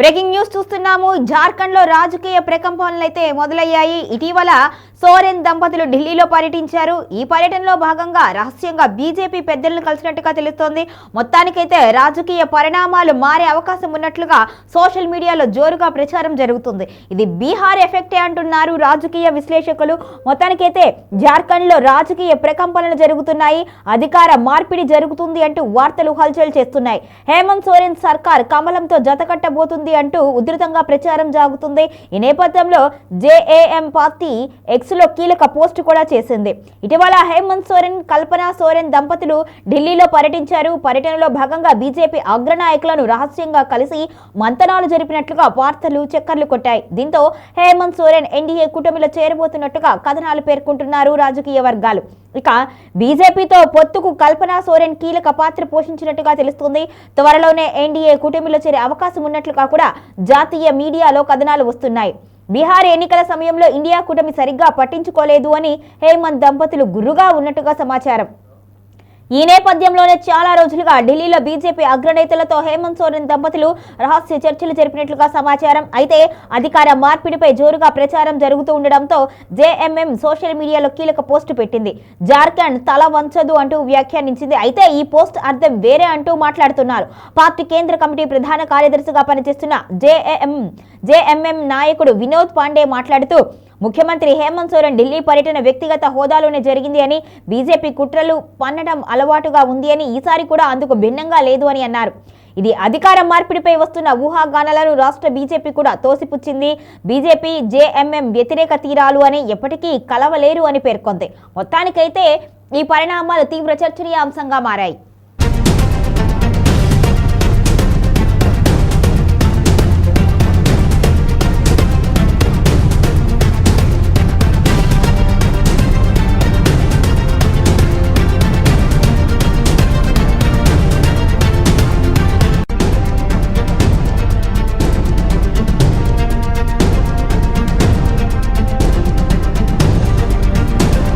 Breaking news చూస్తున్నాము. జార్ఖండ్లో రాజకీయ ప్రకంపనలు అయితే మొదలయ్యాయి. ఇటీవల సోరెన్ దంపతులు ఢిల్లీలో పర్యటించారు. ఈ పర్యటనలో భాగంగా రహస్యంగా బీజేపీ పెద్దలను కలిసినట్టుగా తెలుస్తోంది. మొత్తానికైతే రాజకీయ పరిణామాలు మారే అవకాశం ఉన్నట్లుగా సోషల్ మీడియాలో జోరుగా ప్రచారం జరుగుతుంది. ఇది బీహార్ ఎఫెక్టే అంటున్నారు రాజకీయ విశ్లేషకులు. మొత్తానికైతే జార్ఖండ్లో రాజకీయ ప్రకంపనలు జరుగుతున్నాయి. అధికార మార్పిడి జరుగుతుంది అంటూ వార్తలు హల్చల్ చేస్తున్నాయి. హేమంత్ సోరెన్ సర్కార్ కమలంతో జతకట్టబోతుంది అంటూ ఉధృతంగా ప్రచారం జాగుతుంది. ఈ నేపథ్యంలో జేఏఎం పార్టీ ఎక్స్ లో కీలక పోస్ట్ కూడా చేసింది. ఇటీవల హేమంత్ సోరెన్ కల్పన సోరెన్ దంపతులు ఢిల్లీలో పర్యటించారు. పర్యటనలో భాగంగా బీజేపీ అగ్రనాయకులను రహస్యంగా కలిసి మంతనాలు జరిపినట్లుగా వార్తలు చక్కర్లు కొట్టాయి. దీంతో హేమంత్ సోరెన్ ఎన్డీఏ కూటమిలో చేరబోతున్నట్టుగా కథనాలు పేర్కొంటున్నారు రాజకీయ వర్గాలు. ఇక బీజేపీతో పొత్తుకు కల్పన సోరెన్ కీలక పాత్ర పోషించినట్టుగా తెలుస్తుంది. త్వరలోనే ఎన్డీఏ కూటమిలో చేరే అవకాశం ఉన్నట్లుగా కూడా జాతీయ మీడియాలో కథనాలు వస్తున్నాయి. బీహార్ ఎన్నికల సమయంలో ఇండియా కూటమి సరిగ్గా పట్టించుకోలేదు అని హేమంత్ దంపతులు గుర్రుగా ఉన్నట్టుగా సమాచారం. ఈ నేపథ్యంలోనే చాలా రోజులుగా ఢిల్లీలో బీజేపీ అగ్రనేతలతో హేమంత్ సోరెన్ దంపతులు రహస్య చర్చలు జరిపినట్లుగా సమాచారం. అయితే అధికార మార్పిడిపై జోరుగా ప్రచారం జరుగుతూ ఉండడంతో జేఎంఎం సోషల్ మీడియాలో కీలక పోస్టు పెట్టింది. జార్ఖండ్ తల వంచదు అంటూ వ్యాఖ్యానించింది. అయితే ఈ పోస్ట్ అర్థం వేరే అంటూ మాట్లాడుతున్నారు. పార్టీ కేంద్ర కమిటీ ప్రధాన కార్యదర్శిగా పనిచేస్తున్న జేఏఎం జేఎంఎం నాయకుడు వినోద్ పాండే మాట్లాడుతూ ముఖ్యమంత్రి హేమంత్ సోరెన్ ఢిల్లీ పర్యటన వ్యక్తిగత హోదాలోనే జరిగింది అని బీజేపీ కుట్రలు పన్నడం అలవాటుగా ఉంది అని ఈసారి కూడా అందుకు భిన్నంగా లేదు అని అన్నారు. ఇది అధికార మార్పిడిపై వస్తున్న ఊహాగానాలను రాష్ట్ర బీజేపీ కూడా తోసిపుచ్చింది. బీజేపీ జేఎంఎం వ్యతిరేక తీరాలు అని ఎప్పటికీ కలవలేరు అని పేర్కొంది. మొత్తానికైతే ఈ పరిణామాలు తీవ్ర చర్చనీయాంశంగా మారాయి.